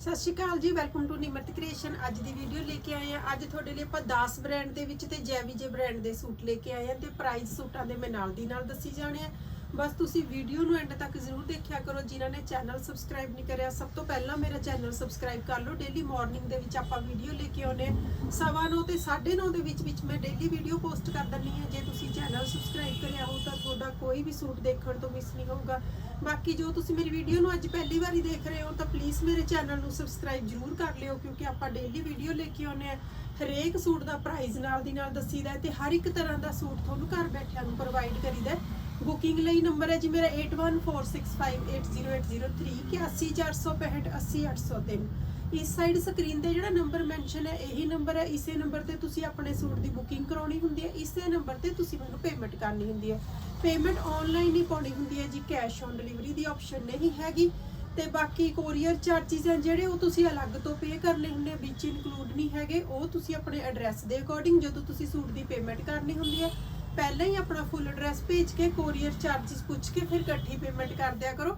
ਸਤਿ ਸ਼੍ਰੀ ਅਕਾਲ ਜੀ welcome to Nimrat creation ਅੱਜ ਦੀ ਵੀਡੀਓ ਲੈ ਕੇ ਆਏ ਆ ਅੱਜ ਤੁਹਾਡੇ ਲਈ ਆਪਾਂ 10 ਬ੍ਰਾਂਡ ਦੇ ਵਿੱਚ ਤੇ ਜੈਵੀਜੇ ਬ੍ਰਾਂਡ ਦੇ ਸੂਟ ਲੈ ਕੇ ਆਏ ਆ ਤੇ ਪ੍ਰਾਈਸ ਸੂਟਾਂ ਦੇ ਮੈਂ ਨਾਲ ਦੀ ਨਾਲ ਦੱਸੀ ਜਾਣੇ ਆ ਬਸ ਤੁਸੀਂ ਵੀਡੀਓ ਨੂੰ ਐਂਡ ਤੱਕ ਜ਼ਰੂਰ ਦੇਖਿਆ ਕਰੋ। ਜਿਨ੍ਹਾਂ ਨੇ ਚੈਨਲ ਸਬਸਕ੍ਰਾਈਬ ਨਹੀਂ ਕਰਿਆ, ਸਭ ਤੋਂ ਪਹਿਲਾਂ ਮੇਰਾ ਚੈਨਲ ਸਬਸਕ੍ਰਾਈਬ ਕਰ ਲਓ। ਡੇਲੀ ਮਾਰਨਿੰਗ ਦੇ ਵਿੱਚ ਆਪਾਂ ਵੀਡੀਓ ਲੈ ਕੇ ਆਉਨੇ ਸਵਾ ਨੌ ਤੇ 9:30 ਦੇ ਵਿੱਚ ਵਿੱਚ ਮੈਂ ਡੇਲੀ ਵੀਡੀਓ ਪੋਸਟ ਕਰ ਦਿੰਦੀ ਹਾਂ। ਜੇ ਤੁਸੀਂ ਚੈਨਲ ਸਬਸਕ੍ਰਾਈਬ ਕਰਿਆ ਹੋ ਤਾਂ ਤੁਹਾਡਾ ਕੋਈ ਵੀ ਸੂਟ ਦੇਖਣ ਤੋਂ ਮਿਸ ਨਹੀਂ ਹੋਊਗਾ। ਬਾਕੀ ਜੋ ਤੁਸੀਂ ਮੇਰੀ ਵੀਡੀਓ ਨੂੰ ਅੱਜ ਪਹਿਲੀ ਵਾਰੀ ਦੇਖ ਰਹੇ ਹੋ ਤਾਂ ਪਲੀਜ਼ ਮੇਰੇ ਚੈਨਲ ਨੂੰ ਸਬਸਕ੍ਰਾਈਬ ਜ਼ਰੂਰ ਕਰ ਲਿਓ ਕਿਉਂਕਿ ਆਪਾਂ ਡੇਲੀ ਵੀਡੀਓ ਲੈ ਕੇ ਆਉਂਦੇ ਆ ਹਰੇਕ ਸੂਟ ਦਾ ਪ੍ਰਾਈਸ ਨਾਲ ਦੀ ਨਾਲ ਦੱਸੀਦਾ ਹੈ ਤੇ ਹਰ ਇੱਕ ਤਰ੍ਹਾਂ ਦਾ ਸੂਟ ਤੁਹਾਨੂੰ ਘਰ ਬੈਠਿਆਂ ਨੂੰ ਪ੍ਰੋਵਾਈਡ ਕਰੀਦਾ ਬੁਕਿੰਗ ਲਈ ਨੰਬਰ ਹੈ ਜੀ ਮੇਰਾ 8146580803 81465 80803 ਇਸ ਸਾਈਡ ਸਕਰੀਨ ਤੇ ਜਿਹੜਾ ਨੰਬਰ ਮੈਂਸ਼ਨ ਹੈ, ਇਹੀ ਨੰਬਰ ਹੈ। ਇਸੇ ਨੰਬਰ ਤੇ ਤੁਸੀਂ ਆਪਣੇ ਸੂਟ ਦੀ ਬੁਕਿੰਗ ਕਰਾਉਣੀ ਹੁੰਦੀ ਹੈ। ਇਸੇ ਨੰਬਰ ਤੇ ਤੁਸੀਂ ਮੈਨੂੰ ਪੇਮੈਂਟ ਕਰਨੀ ਹੁੰਦੀ ਹੈ। ਪੇਮੈਂਟ ਆਨਲਾਈਨ ਹੀ ਪਾਉਣੀ ਹੁੰਦੀ ਹੈ ਜੀ। ਕੈਸ਼ ਔਨ ਡਿਲੀਵਰੀ ਦੀ ਆਪਸ਼ਨ ਨਹੀਂ ਹੈਗੀ। ਤੇ ਬਾਕੀ ਕੋਰੀਅਰ ਚਾਰਜਸ ਹੈ ਜਿਹੜੇ, ਉਹ ਤੁਸੀਂ ਅਲੱਗ ਤੋਂ ਪੇ ਕਰਨੇ ਹੁੰਦੇ ਵਿੱਚ ਇਨਕਲੂਡ ਨਹੀਂ ਹੈਗੇ। ਉਹ ਤੁਸੀਂ ਆਪਣੇ ਐਡਰੈਸ ਦੇ ਅਕੋਰਡਿੰਗ ਜਦੋਂ ਤੁਸੀਂ ਸੂਟ ਦੀ ਪੇਮੈਂਟ ਕਰਨੀ ਹੁੰਦੀ ਹੈ। ਪਹਿਲਾਂ ਹੀ ਆਪਣਾ ਫੁੱਲ ਐਡਰੈਸ ਭੇਜ ਕੇ ਕੋਰੀਅਰ ਚਾਰਜਸ ਪੁੱਛ ਕੇ ਫਿਰ ਇਕੱਠੀ ਪੇਮੈਂਟ ਕਰ ਦਿਆ ਕਰੋ।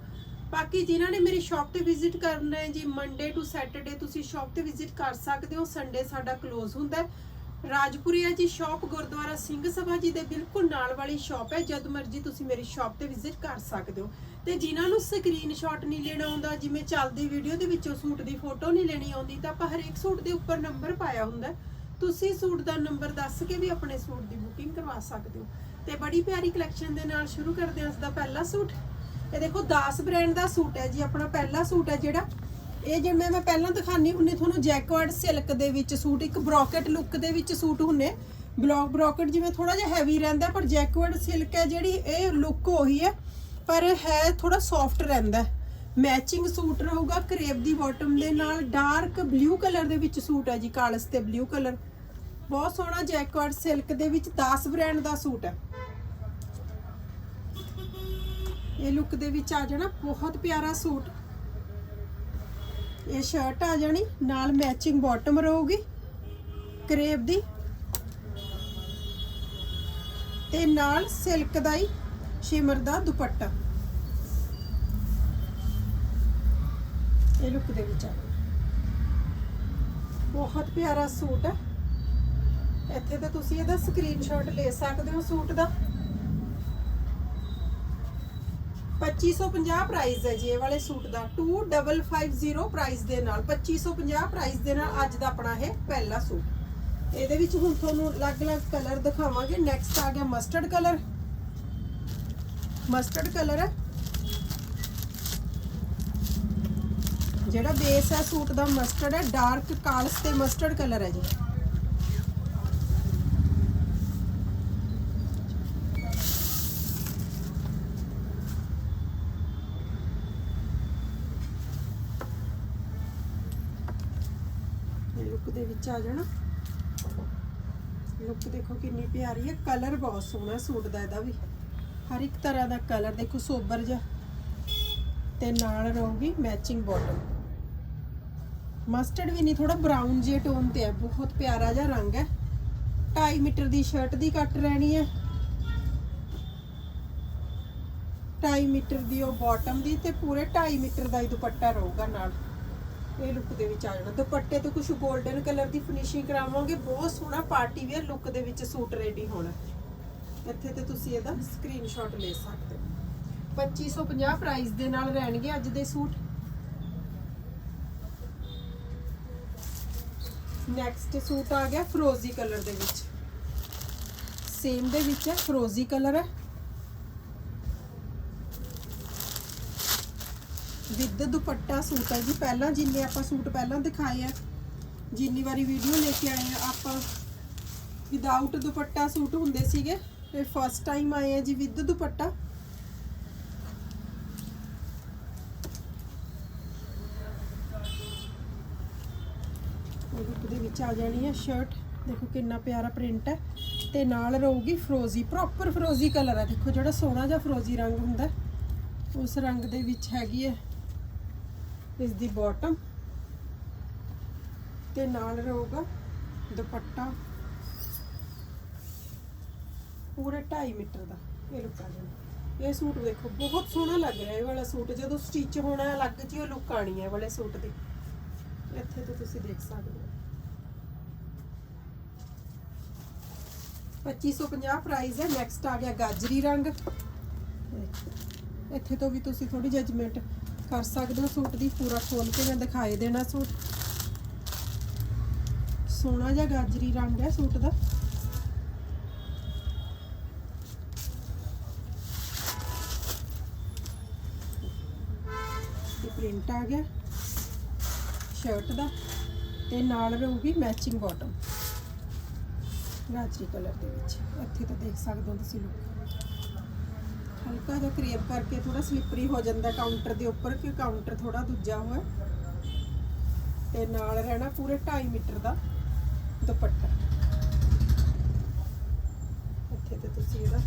ਬਾਕੀ ਜਿਨ੍ਹਾਂ ਨੇ ਮੇਰੀ ਸ਼ਾਪ ਤੇ ਵਿਜ਼ਿਟ ਕਰਨਾ ਹੈ, ਜੀ ਮੰਡੇ ਟੂ ਸੈਟਰਡੇ ਤੁਸੀਂ ਸ਼ਾਪ ਤੇ ਵਿਜ਼ਿਟ ਕਰ ਸਕਦੇ ਹੋ ਸੰਡੇ ਸਾਡਾ ਕਲੋਜ਼ ਹੁੰਦਾ ਹੈ। ਰਾਜਪੁਰੀਆ ਜੀ ਸ਼ਾਪ ਗੁਰਦੁਆਰਾ ਸਿੰਘ ਸਭਾ ਜੀ ਦੇ ਬਿਲਕੁਲ ਨਾਲ ਵਾਲੀ ਸ਼ਾਪ ਹੈ, ਜਦ ਮਰਜ਼ੀ ਤੁਸੀਂ ਮੇਰੀ ਸ਼ਾਪ ਤੇ ਵਿਜ਼ਿਟ ਕਰ ਸਕਦੇ ਹੋ। ਤੇ ਜਿਨ੍ਹਾਂ ਨੂੰ ਸਕਰੀਨਸ਼ਾਟ ਨਹੀਂ ਲੈਣਾ ਆਉਂਦਾ, ਜਿਵੇਂ ਚੱਲਦੀ ਵੀਡੀਓ ਦੇ ਵਿੱਚੋਂ ਸੂਟ ਦੀ ਫੋਟੋ ਨਹੀਂ ਲੈਣੀ ਆਉਂਦੀ, ਤਾਂ ਆਪਾਂ ਹਰੇਕ ਸੂਟ ਦੇ ਉੱਪਰ ਨੰਬਰ ਪਾਇਆ ਹੁੰਦਾ ਤੁਸੀਂ ਸੂਟ ਦਾ ਨੰਬਰ ਦੱਸ ਕੇ ਵੀ ਆਪਣੇ ਸੂਟ ਦੀ ਬੁਕਿੰਗ ਕਰਵਾ ਸਕਦੇ ਹੋ। ਤੇ ਬੜੀ ਪਿਆਰੀ ਕਲੈਕਸ਼ਨ ਦੇ ਨਾਲ ਸ਼ੁਰੂ ਕਰਦੇ ਹਾਂ ਇਸ ਦਾ ਪਹਿਲਾ ਸੂਟ। ਇਹ ਦੇਖੋ 10 ਬ੍ਰਾਂਡ ਦਾ ਸੂਟ ਹੈ ਜੀ, ਆਪਣਾ ਪਹਿਲਾ ਸੂਟ ਹੈ ਜਿਹੜਾ। ਇਹ ਜਿਵੇਂ ਮੈਂ ਪਹਿਲਾਂ ਦਿਖਾਨੀ ਹੁੰਨੇ, ਤੁਹਾਨੂੰ ਜੈਕਵਾਰਡ ਸਿਲਕ ਦੇ ਵਿੱਚ ਸੂਟ, ਇੱਕ ਬ੍ਰੋਕਟ ਲੁੱਕ ਦੇ ਵਿੱਚ ਸੂਟ ਹੁੰਨੇ। ਬਲੌਕ ਬ੍ਰੋਕਟ ਜਿਵੇਂ ਥੋੜਾ ਜਿਹਾ ਹੈਵੀ ਰਹਿੰਦਾ, ਪਰ ਜੈਕਵਰਡ ਸਿਲਕ ਹੈ ਜਿਹੜੀ, ਇਹ ਲੁੱਕ ਉਹੀ ਹੈ। ਪਰ ਹੈ ਥੋੜਾ ਸੌਫਟ ਰਹਿੰਦਾ ਮੈਚਿੰਗ ਸੂਟ ਰਹੂਗਾ ਕਰੇਪ ਦੀ ਬਾਟਮ ਦੇ ਨਾਲ ਡਾਰਕ ਬਲੂ ਕਲਰ ਦੇ ਵਿੱਚ ਸੂਟ ਹੈ ਜੀ, ਕਾਲਸ ਤੇ ਬਲੂ ਕਲਰ ਬਹੁਤ ਸੋਹਣਾ ਜੈਕਵਾਰਡ ਸਿਲਕ ਦੇ ਵਿੱਚ 10 ਬ੍ਰਾਂਡ ਦਾ ਸੂਟ ਹੈ। ਇਹ ਲੁੱਕ ਦੇ ਵਿੱਚ ਆ ਜਾਣਾ ਬਹੁਤ ਪਿਆਰਾ ਸੂਟ। ਇਹ ਸ਼ਰਟ ਆ ਜਾਣੀ, ਨਾਲ ਮੈਚਿੰਗ ਬਾਟਮ ਰਹੂਗੀ ਕਰੇਪ ਦੀ। ਤੇ ਨਾਲ ਸਿਲਕ ਦਾ ਹੀ ਸ਼ਿਮਰ ਦਾ ਦੁਪੱਟਾ। ਇਹ ਲੁੱਕ ਦੇ ਵਿੱਚ ਆ ਬਹੁਤ ਪਿਆਰਾ ਸੂਟ ਹੈ। ਇੱਥੇ ਤੇ ਤੁਸੀਂ ਇਹਦਾ ਸਕਰੀਨਸ਼ਾਟ ਲੈ ਸਕਦੇ ਹੋ ਸੂਟ ਦਾ। 2550 ਪ੍ਰਾਈਸ ਹੈ ਜੀ, ਇਹ ਵਾਲੇ ਸੂਟ ਦਾ। 2550 ਪ੍ਰਾਈਸ ਦੇ ਨਾਲ 2550 ਪ੍ਰਾਈਸ ਦੇ ਨਾਲ ਅੱਜ ਦਾ ਆਪਣਾ ਇਹ ਪਹਿਲਾ ਸੂਟ। ਇਹਦੇ ਵਿੱਚ ਹੁਣ ਤੁਹਾਨੂੰ ਅਲੱਗ-ਅਲੱਗ ਕਲਰ ਦਿਖਾਵਾਂਗੇ। ਨੈਕਸਟ ਆ ਗਿਆ ਮਸਟਰਡ ਕਲਰ ਮਸਟਰਡ ਕਲਰ ਹੈ। ਜਿਹੜਾ ਬੇਸ ਹੈ ਸੂਟ ਦਾ ਮਸਟਰਡ ਹੈ ਡਾਰਕ ਕਾਲਸ ਤੇ ਮਸਟਰਡ ਕਲਰ ਹੈ ਜੀ ਇਹ ਲੁੱਕ ਦੇ ਵਿੱਚ ਆ ਜਾਣਾ। ਲੁੱਕ ਦੇਖੋ ਕਿੰਨੀ ਪਿਆਰੀ ਹੈ ਕਲਰ ਬਹੁਤ ਸੋਹਣਾ ਸੂਟ ਦਾ ਇਹਦਾ ਵੀ। ਹਰ ਇੱਕ ਤਰ੍ਹਾਂ ਦਾ ਕਲਰ ਦੇਖੋ, ਸੋਬਰ ਜਿਹਾ। ਤੇ ਨਾਲ ਰਹੂਗੀ ਮੈਚਿੰਗ ਬਾਟਮ ਮਸਟਰਡ ਵੀ ਨਹੀਂ ਥੋੜਾ ਬਰਾਊਨ ਜਿਹੇ ਟੋਨ ਤੇ ਹੈ, ਬਹੁਤ ਪਿਆਰਾ ਜਿਹਾ ਰੰਗ ਹੈ। 2.5 ਮੀਟਰ ਦੀ ਸ਼ਰਟ ਦੀ ਕੱਟ ਰਹਿਣੀ ਹੈ। 2.5 ਮੀਟਰ ਦੀ ਉਹ ਬਾਟਮ ਦੀ ਤੇ ਪੂਰੇ 2.5 ਮੀਟਰ ਦਾ ਹੀ ਦੁਪੱਟਾ ਰਹੂਗਾ ਨਾਲ। ਇਹ ਲੁੱਕ ਦੇ ਵਿੱਚ ਆ ਜਾਣਾ। ਦੁਪੱਟੇ ਤੇ ਕੁਝ 골ਡਨ ਕਲਰ ਦੀ ਫਿਨਿਸ਼ਿੰਗ ਕਰਾਵਾਂਗੇ। ਬਹੁਤ ਸੋਹਣਾ ਪਾਰਟੀ ਵੇਅਰ ਲੁੱਕ ਦੇ ਵਿੱਚ ਸੂਟ ਰੈਡੀ ਹੋਣਾ। ਇੱਥੇ ਤੇ ਤੁਸੀਂ ਇਹਦਾ ਸਕਰੀਨਸ਼ਾਟ ਲੈ ਸਕਦੇ ਹੋ। 2550 ਪ੍ਰਾਈਸ ਦੇ ਨਾਲ ਰਹਿਣਗੇ ਅੱਜ ਦੇ ਸੂਟ। ਨੈਕਸਟ ਸੂਟ ਆ ਗਿਆ ਫਰੋਜ਼ੀ ਕਲਰ ਦੇ ਵਿੱਚ। ਸੇਮ ਦੇ ਵਿੱਚ ਹੈ, ਫਰੋਜ਼ੀ ਕਲਰ ਹੈ। ਵਿਦ ਦੁਪੱਟਾ ਸੂਟ ਹੈ ਜੀ। ਪਹਿਲਾਂ ਜਿੰਨੇ ਆਪਾਂ ਸੂਟ ਪਹਿਲਾਂ ਦਿਖਾਏ ਆ, ਜਿੰਨੀ ਵਾਰੀ ਵੀਡੀਓ ਲੈ ਕੇ ਆਏ ਆ, ਆਪਾਂ ਵਿਦਆਊਟ ਦੁਪੱਟਾ ਸੂਟ ਹੁੰਦੇ ਸੀਗੇ ਇਹ ਫਸਟ ਟਾਈਮ ਆਏ ਆ ਜੀ ਵਿਦ ਦੁਪੱਟਾ। ਉਹਦੇ ਦੇ ਵਿੱਚ ਆ ਜਾਣੀ ਹੈ ਸ਼ਰਟ ਦੇਖੋ ਕਿੰਨਾ ਪਿਆਰਾ ਪ੍ਰਿੰਟ ਹੈ। ਤੇ ਨਾਲ ਰਹੂਗੀ ਫਰੋਜ਼ੀ ਪ੍ਰੋਪਰ ਫਰੋਜ਼ੀ ਕਲਰ ਹੈ। ਦੇਖੋ ਜਿਹੜਾ ਸੋਹਣਾ ਜਿਹਾ ਫਰੋਜ਼ੀ ਰੰਗ ਹੁੰਦਾ, ਉਸ ਰੰਗ ਦੇ ਵਿੱਚ ਹੈਗੀ ਹੈ ਇਸ ਦੀ ਬਾਟਮ ਤੇ ਨਾਲ ਰਹੂਗਾ ਦੁਪੱਟਾ। ਪੂਰੇ 2.5 ਮੀਟਰ ਦਾ, ਇਹ ਲੁੱਕ ਆ ਜਾਣਾ ਇਹ ਸੂਟ ਦੇਖੋ ਬਹੁਤ ਸੋਹਣਾ ਲੱਗ ਰਿਹਾ ਇਹ ਵਾਲਾ ਸੂਟ। ਜਦੋਂ ਸਟਿਚ ਹੋਣਾ ਅਲੱਗ ਜਿਹੀ ਲੁੱਕ ਆਣੀ ਹੈ ਵਾਲੇ ਸੂਟ ਦੀ। ਇੱਥੇ ਤੋਂ ਤੁਸੀਂ ਦੇਖ ਸਕਦੇ ਹੋ। 2550 ਪ੍ਰਾਈਸ ਹੈ ਨੈਕਸਟ ਆ ਗਿਆ ਗਾਜਰੀ ਰੰਗ। ਇੱਥੇ ਤੋਂ ਵੀ ਤੁਸੀਂ ਥੋੜੀ ਜਜਮੈਂਟ ਕਰ ਸਕਦੇ ਹੋ ਸੂਟ ਦੀ, ਪੂਰਾ ਖੋਲ ਕੇ ਮੈਂ ਦਿਖਾਈ ਦੇਣਾ ਸੂਟ। ਸੋਹਣਾ ਜਿਹਾ ਗਾਜਰੀ ਰੰਗ ਹੈ ਸੂਟ ਦਾ। ਇਹ ਪ੍ਰਿੰਟ ਆ ਗਿਆ ਸ਼ਰਟ ਦਾ ਤੇ ਨਾਲ ਰਹੂਗੀ ਮੈਚਿੰਗ ਬਾਟਮ ਗਾਜਰੀ ਕਲਰ ਦੇ ਵਿੱਚ। ਇੱਥੇ ਤਾਂ ਦੇਖ ਸਕਦੇ ਹੋ ਤੁਸੀਂ ਲੋਕ ਹਲਕਾ ਜਿਹਾ ਕ੍ਰੇਪ ਕਰਕੇ ਥੋੜਾ ਸਲਿਪਰੀ ਹੋ ਜਾਂਦਾ ਕਾਊਂਟਰ ਦੇ ਉੱਪਰ ਕਿ ਕਾਊਂਟਰ ਥੋੜਾ ਦੂਜਾ ਹੋਇਆ। ਤੇ ਨਾਲ ਰਹਿਣਾ ਪੂਰੇ 2.5 ਮੀਟਰ ਦਾ ਦੁਪੱਟਾ। ਇੱਥੇ ਤੇ ਤੁਸੀਂ ਇਹਦਾ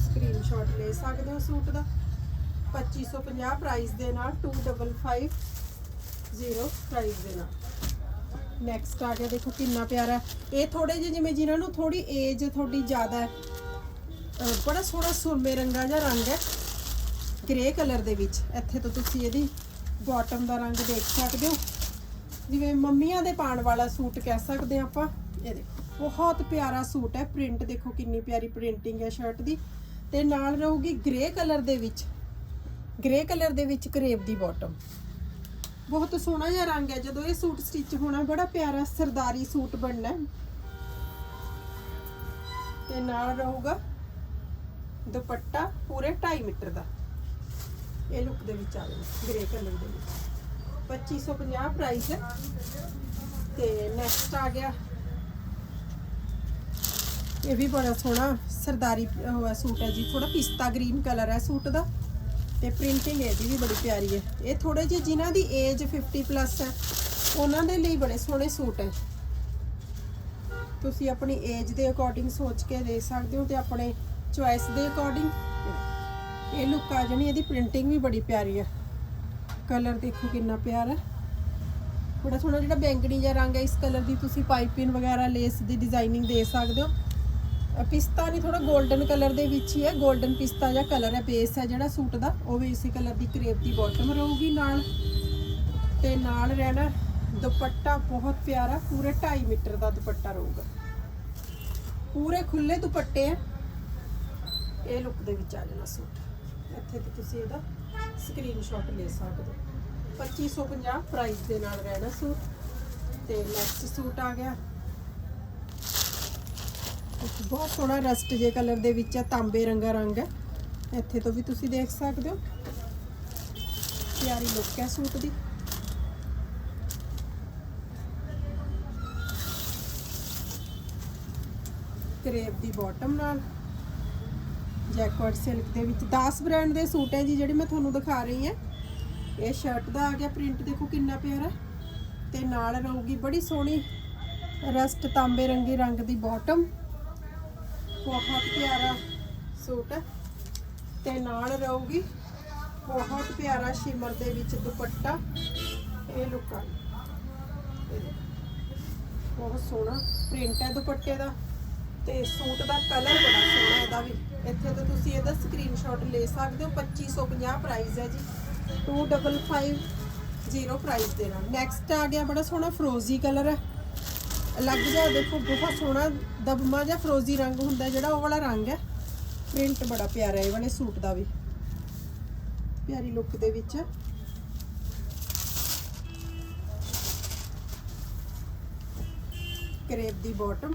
ਸਕਰੀਨਸ਼ਾਟ ਲੈ ਸਕਦੇ ਹੋ ਸੂਟ ਦਾ। 2550 ਪ੍ਰਾਈਸ ਦੇ ਨਾਲ 2550 ਪ੍ਰਾਈਸ ਦੇ ਨਾਲ। ਨੈਕਸਟ ਆ ਗਿਆ, ਦੇਖੋ ਕਿੰਨਾ ਪਿਆਰਾ। ਇਹ ਥੋੜੇ ਜਿਹੇ ਜਿਵੇਂ ਜਿਨ੍ਹਾਂ ਨੂੰ ਥੋੜੀ ਏਜ ਥੋੜੀ ਜ਼ਿਆਦਾ ਹੈ ਬੜਾ ਸੋਹਣਾ ਸੁਰਮੇ ਰੰਗਾ ਜਿਹਾ ਰੰਗ ਹੈ। ਗ੍ਰੇ ਕਲਰ ਦੇ ਵਿੱਚ। ਇੱਥੇ ਤੋਂ ਤੁਸੀਂ ਇਹਦੀ ਬਾਟਮ ਦਾ ਰੰਗ ਦੇਖ ਸਕਦੇ ਹੋ। ਜਿਵੇਂ ਮੰਮੀਆਂ ਦੇ ਪਾਣ ਵਾਲਾ ਸੂਟ ਕਹਿ ਸਕਦੇ ਹਾਂ ਆਪਾਂ। ਇਹ ਦੇਖੋ, ਬਹੁਤ ਪਿਆਰਾ ਸੂਟ ਹੈ। ਪ੍ਰਿੰਟ ਦੇਖੋ ਕਿੰਨੀ ਪਿਆਰੀ ਪ੍ਰਿੰਟਿੰਗ ਹੈ ਸ਼ਰਟ ਦੀ। ਤੇ ਨਾਲ ਰਹੂਗੀ ਗ੍ਰੇ ਕਲਰ ਦੇ ਵਿੱਚ। ਗ੍ਰੇ ਕਲਰ ਦੇ ਵਿੱਚ ਕਰੇਬ ਦੀ ਬਾਟਮ ਬਹੁਤ ਸੋਹਣਾ ਜਿਹਾ ਰੰਗ ਹੈ। ਜਦੋਂ ਇਹ ਸੂਟ ਸਟਿਚ ਹੋਣਾ, ਬੜਾ ਪਿਆਰਾ ਸਰਦਾਰੀ ਸੂਟ ਬਣਨਾ ਹੈ। ਤੇ ਨਾਲ ਰਹੂਗਾ ਦੁਪੱਟਾ ਪੂਰੇ 2.5 ਮੀਟਰ ਦਾ। ਇਹ ਲੁੱਕ ਦੇ ਵਿੱਚ ਆ ਜਾਣਾ ਗ੍ਰੇ ਕਲਰ ਦੇ ਵਿੱਚ। 2550 ਪ੍ਰਾਈਸ ਹੈ। ਤੇ ਨੈਕਸਟ ਆ ਗਿਆ। ਇਹ ਵੀ ਬੜਾ ਸੋਹਣਾ ਸਰਦਾਰੀ, ਉਹ ਹੈ ਸੂਟ ਹੈ ਜੀ ਥੋੜਾ ਪਿਸਤਾ ਗ੍ਰੀਨ ਕਲਰ ਹੈ ਸੂਟ ਦਾ। ਤੇ ਪ੍ਰਿੰਟਿੰਗ ਇਹਦੀ ਵੀ ਬੜੀ ਪਿਆਰੀ ਹੈ। ਇਹ ਥੋੜੇ ਜਿਹੇ ਜਿਨ੍ਹਾਂ ਦੀ ਏਜ 50 ਪਲੱਸ ਹੈ, ਉਹਨਾਂ ਦੇ ਲਈ ਬੜੇ ਸੋਹਣੇ ਸੂਟ ਹੈ। ਤੁਸੀਂ ਆਪਣੀ ਏਜ ਦੇ ਅਕੋਰਡਿੰਗ ਸੋਚ ਕੇ ਦੇ ਸਕਦੇ ਹੋ ਤੇ ਆਪਣੇ ਚੁਆਇਸ ਦੇ ਅਕੋਰਡਿੰਗ ਇਹ ਲੁੱਕ ਆ ਜਣੀ, ਇਹਦੀ ਪ੍ਰਿੰਟਿੰਗ ਵੀ ਬੜੀ ਪਿਆਰੀ ਹੈ ਕਲਰ ਦੇਖੋ ਕਿੰਨਾ ਪਿਆਰਾ ਹੈ। ਬੜਾ ਸੋਹਣਾ ਜਿਹੜਾ ਬੈਂਗਣੀ ਜਿਹਾ ਰੰਗ ਹੈ, ਇਸ ਕਲਰ ਦੀ ਤੁਸੀਂ ਪਾਈਪਿੰਗ ਵਗੈਰਾ ਲੇਸ ਦੀ ਡਿਜ਼ਾਈਨਿੰਗ ਦੇ ਸਕਦੇ ਹੋ। ਪਿਸਤਾ ਨਹੀਂ ਥੋੜਾ 골ਡਨ ਕਲਰ ਦੇ ਵਿੱਚ ਹੀ ਹੈ। 골ਡਨ ਪਿਸਤਾ ਜਿਹਾ ਕਲਰ ਹੈ ਬੇਸ ਹੈ ਜਿਹੜਾ ਸੂਟ ਦਾ। ਉਹ ਵੀ ਇਸੇ ਕਲਰ ਦੀ ਕਰੇਪ ਦੀ ਬਾਟਮ ਰਹੂਗੀ ਨਾਲ। ਤੇ ਨਾਲ ਰਹਿਣਾ ਦੁਪੱਟਾ ਬਹੁਤ ਪਿਆਰਾ। ਪੂਰੇ 2.5 ਮੀਟਰ ਦਾ ਦੁਪੱਟਾ ਰਹੂਗਾ। ਪੂਰੇ ਖੁੱਲੇ ਦੁਪੱਟੇ ਹੈ। ਇਹ ਲੁੱਕ ਦੇ ਵਿੱਚ ਆ ਜਾਣਾ ਸੂਟ। ਇੱਥੇ ਤੇ ਤੁਸੀਂ ਇਹਦਾ ਸਕਰੀਨਸ਼ਾਟ ਲੈ ਸਕਦੇ ਹੋ। 2550 ਪ੍ਰਾਈਸ ਦੇ ਨਾਲ ਰਹਿਣਾ ਸੂਟ। ਤੇ ਨੈਕਸਟ ਸੂਟ ਆ ਗਿਆ। ਬਹੁਤ ਸੋਹਣਾ ਰਸਟ ਜੇ ਕਲਰ ਦੇ ਵਿੱਚ ਹੈ ਤਾਂਬੇ ਰੰਗਾ ਰੰਗ। ਹੈ ਇੱਥੇ ਤੋਂ ਵੀ ਤੁਸੀਂ ਦੇਖ ਸਕਦੇ ਹੋ। ਪਿਆਰੀ ਲੁੱਕ ਹੈ ਸੂਟ ਦੀ। ਕਰੇਪ ਦੀ ਬਾਟਮ ਨਾਲ। ਜੈਕਟ ਸਿਲਕ ਦੇ ਵਿੱਚ। 10 ਬ੍ਰਾਂਡ ਦੇ ਸੂਟ ਹੈ ਜੀ, ਜਿਹੜੇ ਮੈਂ ਤੁਹਾਨੂੰ ਦਿਖਾ ਰਹੀ ਹਾਂ। ਇਹ ਸ਼ਰਟ ਦਾ ਆ ਗਿਆ ਪ੍ਰਿੰਟ ਦੇਖੋ ਕਿੰਨਾ ਪਿਆਰਾ। ਤੇ ਨਾਲ ਰਹੂਗੀ ਬੜੀ ਸੋਹਣੀ ਰਸਟ ਤਾਂਬੇ ਰੰਗੀ ਰੰਗ ਦੀ ਬਾਟਮ ਬਹੁਤ ਪਿਆਰਾ ਸੂਟ ਹੈ। ਤੇ ਨਾਲ ਰਹੂਗੀ ਬਹੁਤ ਪਿਆਰਾ ਸ਼ਿਮਰ ਦੇ ਵਿੱਚ ਦੁਪੱਟਾ। ਇਹ ਲੁੱਕ ਆ। ਬਹੁਤ ਸੋਹਣਾ ਪ੍ਰਿੰਟ ਹੈ ਦੁਪੱਟੇ ਦਾ। ਤੇ ਸੂਟ ਦਾ ਕਲਰ ਬੜਾ ਸੋਹਣਾ ਇਹਦਾ ਵੀ। ਇੱਥੇ ਤਾਂ ਤੁਸੀਂ ਇਹਦਾ ਸਕਰੀਨਸ਼ਾਟ ਲੈ ਸਕਦੇ ਹੋ 2550 ਪ੍ਰਾਈਸ ਹੈ ਜੀ। 2550 ਪ੍ਰਾਈਸ ਦੇ ਨਾਲ। ਨੈਕਸਟ ਆ ਗਿਆ ਬੜਾ ਸੋਹਣਾ ਫਰੋਜ਼ੀ ਕਲਰ ਹੈ। ਅਲੱਗ ਜਿਹਾ ਦੇਖੋ, ਬਹੁਤ ਸੋਹਣਾ ਦਬਮਾ ਜਿਹਾ ਫਰੋਜ਼ੀ ਰੰਗ ਹੁੰਦਾ ਜਿਹੜਾ, ਉਹ ਵਾਲਾ ਰੰਗ ਹੈ। ਪ੍ਰਿੰਟ ਬੜਾ ਪਿਆਰਾ ਹੈ ਇਹ ਵਾਲੇ ਸੂਟ ਦਾ ਵੀ। ਪਿਆਰੀ ਲੁੱਕ ਦੇ ਵਿੱਚ। ਕਰੇਪ ਦੀ ਬਾਟਮ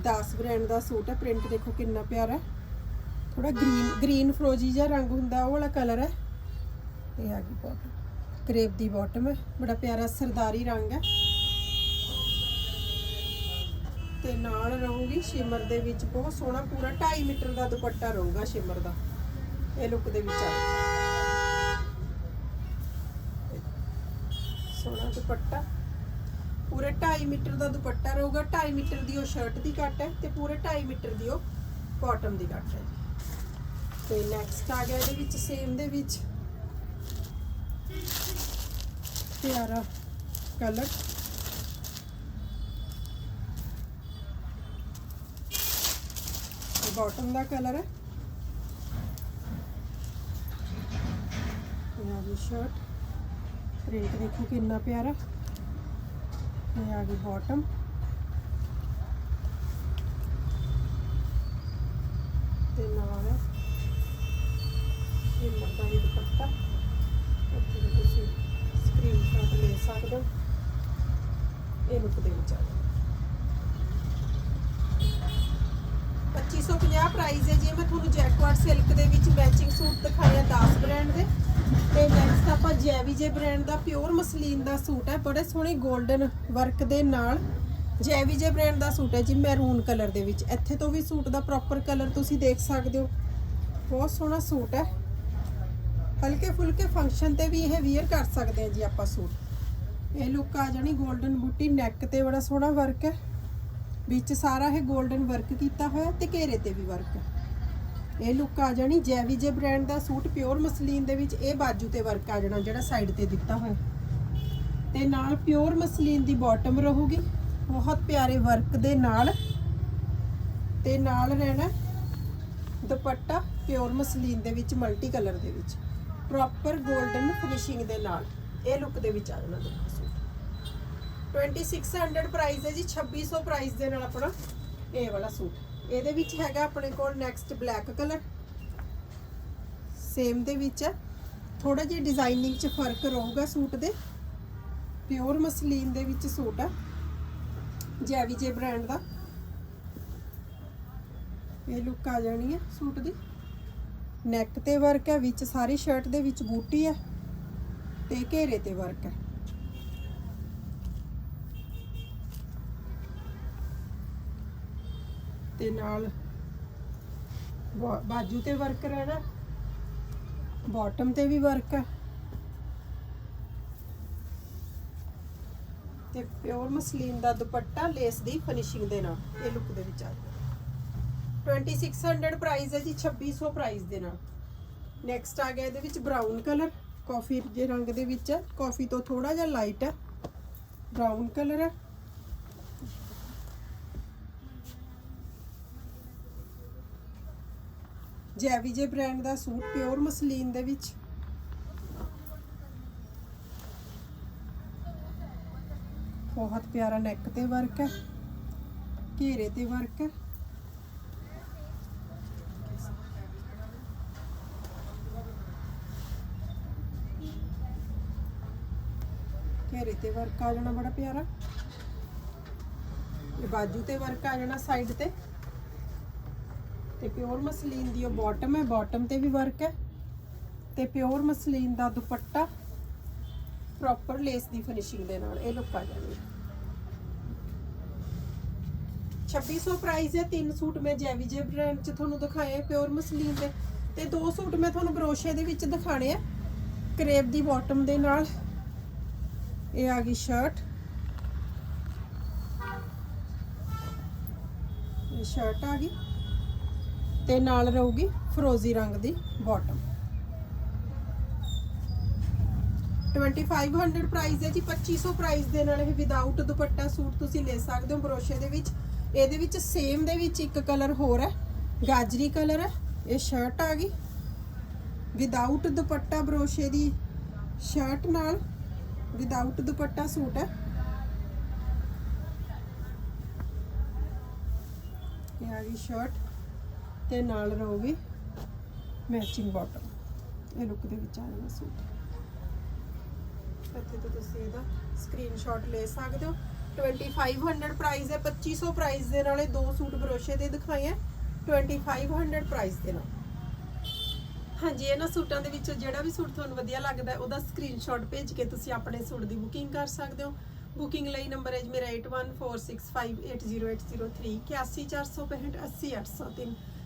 10 ਬ੍ਰਾਂਡ ਦਾ ਸੂਟ ਹੈ ਪ੍ਰਿੰਟ ਦੇਖੋ ਕਿੰਨਾ ਪਿਆਰਾ ਹੈ। ਥੋੜਾ ਗ੍ਰੀਨ ਗ੍ਰੀਨ ਫਰੋਜੀ ਜਿਹਾ ਰੰਗ ਹੁੰਦਾ, ਉਹ ਵਾਲਾ ਕਲਰ ਹੈ। ਇਹ ਹੈਗੀ ਗਈ ਬਾਟਮ ਕਰੇਪ ਦੀ ਬਾਟਮ ਹੈ, ਬੜਾ ਪਿਆਰਾ ਸਰਦਾਰੀ ਰੰਗ ਹੈ। ਤੇ ਨਾਲ ਰਹੂਗੀ ਸ਼ਿਮਰ ਦੇ ਵਿੱਚ, ਬਹੁਤ ਸੋਹਣਾ ਪੂਰਾ 2.5 ਮੀਟਰ ਦਾ ਦੁਪੱਟਾ ਰਹੂਗਾ ਸ਼ਿਮਰ ਦਾ। ਇਹ ਲੁੱਕ ਦੇ ਵਿੱਚ ਆ ਸੋਹਣਾ ਦੁਪੱਟਾ। ਪੂਰੇ 2.5 ਮੀਟਰ ਦਾ ਦੁਪੱਟਾ ਰਹੂਗਾ 2.5 ਮੀਟਰ ਦੀ ਉਹ ਸ਼ਰਟ ਦੀ ਕੱਟ ਹੈ ਤੇ ਪੂਰੇ 2.5 ਮੀਟਰ ਦੀ ਉਹ ਬਾਟਮ ਦੀ ਕੱਟ ਹੈ ਜੀ। ਤੇ ਨੈਕਸਟ ਆ ਗਿਆ ਇਹਦੇ ਵਿੱਚ ਸੇਮ ਦੇ ਵਿੱਚ। ਪਿਆਰਾ ਕਲਰ ਬਾਟਮ ਦਾ ਕਲਰ ਹੈ। ਇਹ ਸ਼ਰਟ ਪ੍ਰਿੰਟ ਦੇਖੋ ਕਿੰਨਾ ਪਿਆਰਾ। ਇਹ ਆ ਗਈ ਬਾਟਮ ਤੇ ਨਾਲ ਇਹ ਮਰਦਾ ਵੀ ਦੁਪੱਟਾ। ਇੱਥੇ ਤੁਸੀਂ ਸਕਰੀਨਸ਼ਾਟ ਲੈ ਸਕਦੇ ਹੋ। ਇਹ ਲੁੱਕ ਦੇ ਵਿੱਚ ਆ ਗਿਆ 2550 ਪ੍ਰਾਈਸ ਹੈ ਜੀ। ਮੈਂ ਤੁਹਾਨੂੰ ਜੈਕਵਾਰਡ ਸਿਲਕ ਦੇ ਵਿੱਚ ਮੈਚਿੰਗ ਸੂਟ ਦਿਖਾਇਆ ਆ 10 ਬ੍ਰਾਂਡ ਦੇ। ਆ ਜੈਵੀਜੇ ਬ੍ਰਾਂਡ ਦਾ ਪਿਓਰ ਮਸਲੀਨ ਦਾ ਸੂਟ ਹੈ, ਬੜੇ ਸੋਹਣੇ 골ਡਨ ਵਰਕ ਦੇ ਨਾਲ। ਜੈ ਜੈਵੀਜੇ ਬ੍ਰਾਂਡ ਦਾ ਸੂਟ ਹੈ ਜੀ ਮੈਰੂਨ ਕਲਰ ਦੇ ਵਿੱਚ। ਇੱਥੇ ਤੋਂ ਵੀ ਸੂਟ ਦਾ ਪ੍ਰੋਪਰ ਕਲਰ ਤੁਸੀਂ ਦੇਖ ਸਕਦੇ ਹੋ। ਬਹੁਤ ਸੋਹਣਾ ਸੂਟ ਹੈ। ਹਲਕੇ ਫੁਲਕੇ ਫੰਕਸ਼ਨ ਤੇ ਵੀ ਇਹ ਵੀਅਰ ਕਰ ਸਕਦੇ ਆ ਜੀ ਆਪਾਂ ਸੂਟ। ਇਹ ਲੁੱਕ ਆ ਜਾਣੀ 골ਡਨ ਬੂਟੀ ਨੈਕ ਤੇ ਬੜਾ ਸੋਹਣਾ ਵਰਕ ਹੈ। ਵਿੱਚ ਸਾਰਾ ਇਹ 골ਡਨ ਵਰਕ ਕੀਤਾ ਹੋਇਆ ਤੇ ਘੇਰੇ ਤੇ ਵੀ ਵਰਕ ਹੈ। ਇਹ ਲੁੱਕ ਆ ਜਾਣੀ ਜੈਵੀ ਜੇ ਬ੍ਰਾਂਡ ਦਾ ਸੂਟ ਪਿਓਰ ਮਸਲੀਨ ਦੇ ਵਿੱਚ ਇਹ ਬਾਜੂ ਤੇ ਵਰਕ ਆ ਜਾਣਾ, ਜਿਹੜਾ ਸਾਈਡ ਤੇ ਦਿੱਤਾ ਹੋਇਆ। ਤੇ ਨਾਲ ਪਿਓਰ ਮਸਲੀਨ ਦੀ ਬਾਟਮ ਰਹੂਗੀ, ਬਹੁਤ ਪਿਆਰੇ ਵਰਕ ਦੇ ਨਾਲ। ਤੇ ਨਾਲ ਰਹਿਣਾ ਦੁਪੱਟਾ ਪਿਓਰ ਮਸਲੀਨ ਦੇ ਵਿੱਚ ਮਲਟੀ ਕਲਰ ਦੇ ਵਿੱਚ ਪ੍ਰੋਪਰ 골ਡਨ ਫਿਨਿਸ਼ਿੰਗ ਦੇ ਨਾਲ। ਇਹ ਲੁੱਕ ਦੇ ਵਿੱਚ ਆ ਜਾਣਾ ਦੇਖੋ ਸੂਟ। 2600 ਪ੍ਰਾਈਸ ਹੈ ਜੀ 2600 ਪ੍ਰਾਈਸ ਦੇ ਨਾਲ ਆਪਣਾ ਇਹ ਵਾਲਾ ਸੂਟ। ਇਹਦੇ ਵਿੱਚ ਹੈਗਾ ਆਪਣੇ ਕੋਲ ਨੈਕਸਟ ਬਲੈਕ ਕਲਰ ਸੇਮ ਦੇ ਵਿੱਚ ਹੈ। ਥੋੜਾ ਜਿਹਾ ਡਿਜ਼ਾਈਨਿੰਗ 'ਚ ਫ਼ਰਕ ਰਹੂਗਾ ਸੂਟ ਦੇ। ਪਿਓਰ ਮਸਲੀਨ ਦੇ ਵਿੱਚ ਸੂਟ ਹੈ। ਜੈਵੀ ਜੇ ਬ੍ਰਾਂਡ ਦਾ। ਇਹ ਲੁੱਕ ਆ ਜਾਣੀ ਹੈ ਸੂਟ ਦੀ। ਨੈਕ ਤੇ ਵਰਕ ਹੈ, ਵਿੱਚ ਸਾਰੀ ਸ਼ਰਟ ਦੇ ਵਿੱਚ ਬੂਟੀ ਹੈ। ਤੇ ਘੇਰੇ ਤੇ ਵਰਕ ਹੈ। ਤੇ ਨਾਲ ਬਾਜੂ ਤੇ ਵਰਕ ਰਹਿਣਾ ਬਾਟਮ ਤੇ ਵੀ ਵਰਕ ਹੈ ਤੇ ਪਿਓਰ ਮਸਲੀਨ ਦਾ ਦੁਪੱਟਾ ਲੇਸ ਦੀ ਫਿਨਿਸ਼ਿੰਗ ਦੇ ਨਾਲ, ਇਹ ਲੁੱਕ ਦੇ ਵਿੱਚ ਆ ਜਾਊਗਾ 2600 ਪ੍ਰਾਈਸ ਹੈ ਜੀ 2600 ਪ੍ਰਾਈਸ ਦੇ ਨਾਲ। ਨੈਕਸਟ ਆ ਗਿਆ ਇਹਦੇ ਵਿੱਚ ਬਰਾਊਨ ਕਲਰ ਕਾਫੀ ਜੇ ਰੰਗ ਦੇ ਵਿੱਚ ਹੈ ਕਾਫੀ ਤੋਂ ਥੋੜਾ ਜਿਹਾ ਲਾਈਟ ਹੈ ਬਰਾਊਨ ਕਲਰ ਹੈ ਜੈਵੀ ਜੇ ਬ੍ਰਾਂਡ ਦਾ ਸੂਟ, ਪਿਓਰ ਮਸਲੀਨ ਦੇ ਵਿੱਚ। ਬਹੁਤ ਪਿਆਰਾ ਨੈਕ ਤੇ ਵਰਕ ਹੈ, ਘੇਰੇ ਤੇ ਵਰਕ ਹੈ। ਘੇਰੇ ਤੇ ਵਰਕ ਆ ਜਾਣਾ ਬੜਾ ਪਿਆਰਾ। ਇਹ ਬਾਜੂ ਤੇ ਵਰਕ ਆ ਜਾਣਾ ਸਾਈਡ ਤੇ। ਤੇ ਪਿਓਰ ਮਸਲੀਨ ਦੀ ਉਹ ਬਾਟਮ ਹੈ ਬਾਟਮ ਤੇ ਵੀ ਵਰਕ ਹੈ। ਤੇ ਪਿਓਰ ਮਸਲੀਨ ਦਾ ਦੁਪੱਟਾ ਪ੍ਰੋਪਰ ਲੇਸ ਦੀ ਫਿਨਿਸ਼ਿੰਗ ਦੇ ਨਾਲ, ਇਹ ਲੁੱਕ ਆ ਜਾਣੀ ਹੈ। 2600 ਪ੍ਰਾਈਸ ਹੈ, ਤਿੰਨ ਸੂਟ ਮੈਂ ਜੈਵੀ ਜੇ ਬ੍ਰਾਂਡ ਚ ਤੁਹਾਨੂੰ ਦਿਖਾਏ ਪਿਓਰ ਮਸਲੀਨ ਦੇ। ਤੇ ਦੋ ਸੂਟ ਮੈਂ ਤੁਹਾਨੂੰ ਬਰੋਸ਼ੇ ਦੇ ਵਿੱਚ ਦਿਖਾਣੇ ਆ ਕਰੇਬ ਦੀ ਬਾਟਮ ਦੇ ਨਾਲ। ਇਹ ਆ ਗਈ ਸ਼ਰਟ ਇਹ ਸ਼ਰਟ ਆ ਗਈ। ਤੇ ਨਾਲ ਰਹੂਗੀ ਫਰੋਜ਼ੀ ਰੰਗ ਦੀ ਬਾਟਮ 2500 ਪ੍ਰਾਈਸ ਹੈ ਜੀ 2500 ਪ੍ਰਾਈਸ ਦੇ ਨਾਲ ਇਹ ਵਿਦਆਊਟ ਦੁਪੱਟਾ ਸੂਟ ਤੁਸੀਂ ਲੈ ਸਕਦੇ ਹੋ ਬਰੋਸ਼ੇ ਦੇ ਵਿੱਚ। ਇਹਦੇ ਵਿੱਚ ਸੇਮ ਦੇ ਵਿੱਚ ਇੱਕ ਕਲਰ ਹੋਰ ਹੈ, ਗਾਜਰੀ ਕਲਰ ਹੈ, ਇਹ ਸ਼ਰਟ ਆ ਗਈ। ਵਿਦਆਊਟ ਦੁਪੱਟਾ ਬਰੋਸ਼ੇ ਦੀ ਸ਼ਰਟ ਨਾਲ ਵਿਦਆਊਟ ਦੁਪੱਟਾ ਸੂਟ ਹੈ। ਇਹ ਆ ਗਈ ਸ਼ਰਟ ਤੇ ਨਾਲ ਰਹੂਗੀ ਮੈਚਿੰਗ ਬਾਟਮ ਇਹ ਲੁੱਕ ਦੇ ਵਿੱਚ ਆ ਜਾਣਾ ਸੂਟ ਇੱਥੇ ਤੋਂ ਤੁਸੀਂ ਇਹਦਾ ਸਕਰੀਨਸ਼ਾਟ ਲੈ ਸਕਦੇ ਹੋ। 2500 ਪ੍ਰਾਈਸ ਹੈ 2500 ਪ੍ਰਾਈਸ ਦੇ ਨਾਲੇ ਦੋ ਸੂਟ ਬਰੋਸ਼ੇ ਦੇ ਦਿਖਾਏ ਆ 2500 ਪ੍ਰਾਈਸ ਦੇ ਨਾਲ। ਹਾਂਜੀ, ਇਹਨਾਂ ਸੂਟਾਂ ਦੇ ਵਿੱਚੋਂ ਜਿਹੜਾ ਵੀ ਸੂਟ ਤੁਹਾਨੂੰ ਵਧੀਆ ਲੱਗਦਾ ਉਹਦਾ ਸਕਰੀਨਸ਼ਾਟ ਭੇਜ ਕੇ ਤੁਸੀਂ ਆਪਣੇ ਸੂਟ ਦੀ ਬੁਕਿੰਗ ਕਰ ਸਕਦੇ ਹੋ। ਬੁਕਿੰਗ ਲਈ ਨੰਬਰ ਹੈ ਮੇਰਾ 8146580803 80465